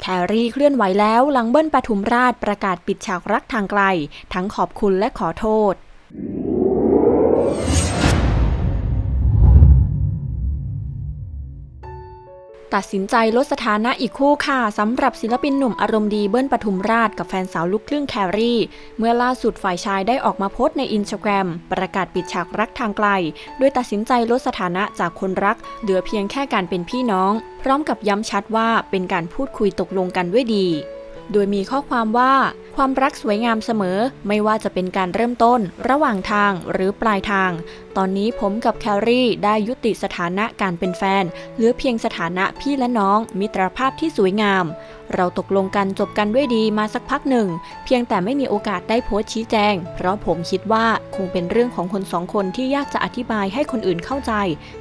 แครี่เคลื่อนไหวแล้วหลังเบิ้ลปทุมราชประกาศปิดฉากรักทางไกล ทั้งขอบคุณและขอโทษ ตัดสินใจลดสถานะอีกคู่ค่ะสำหรับศิลปินหนุ่มอารมณ์ดีเบิ้ลปทุมราชกับแฟนสาวลูกครึ่งแครี่ เมื่อล่าสุดฝ่ายชายได้ออกมาโพสต์ในอินสตาแกรมประกาศปิดฉากรักทางไกล โดยตัดสินใจลดสถานะจากคนรัก เหลือเพียงแค่การเป็นพี่น้อง พร้อมกับย้ำชัดว่าเป็นการพูดคุยตกลงกันด้วยดี โดยมีข้อความว่า ความรักสวยงามเสมอ ไม่ว่าจะเป็นการเริ่มต้น ระหว่างทางหรือปลายทาง ตอนนี้ผมกับแคลรี่ได้ยุติสถานะการเป็นแฟน เหลือเพียงสถานะพี่และน้อง มิตรภาพที่สวยงาม เราตกลงกันจบกันด้วยดีมาสักพักหนึ่ง เพียงแต่ไม่มีโอกาสได้โพสต์ชี้แจง เพราะผมคิดว่าคงเป็นเรื่องของคนสองคนที่ยากจะอธิบายให้คนอื่นเข้าใจ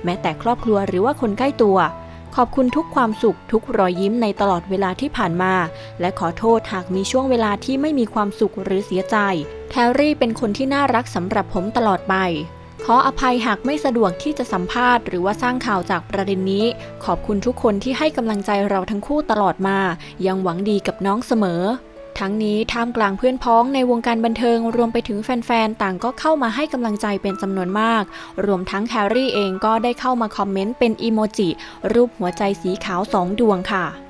แม้แต่ครอบครัวหรือว่าคนใกล้ตัว ขอบคุณทุกความสุขทุกรอยยิ้มในตลอดเวลาที่ผ่านมา และขอโทษหากมีช่วงเวลาที่ไม่มีความสุขหรือเสียใจแคลรี่เป็นคนที่น่ารักสำหรับผมตลอดไป ขออภัยหากไม่สะดวกที่จะสัมภาษณ์หรือว่าสร้างข่าวจากประเด็นนี้ ขอบคุณทุกคนที่ให้กำลังใจเราทั้งคู่ตลอดมา ยังหวังดีกับน้องเสมอ ทั้งนี้ท่ามกลางเพื่อนพ้องในวงการบันเทิงรวมไปถึงแฟนๆ ต่างก็เข้ามาให้กำลังใจเป็นจำนวนมาก รวมทั้งแครี่เองก็ได้เข้ามาคอมเมนต์เป็นอีโมจิรูปหัวใจสีขาวสองดวงค่ะ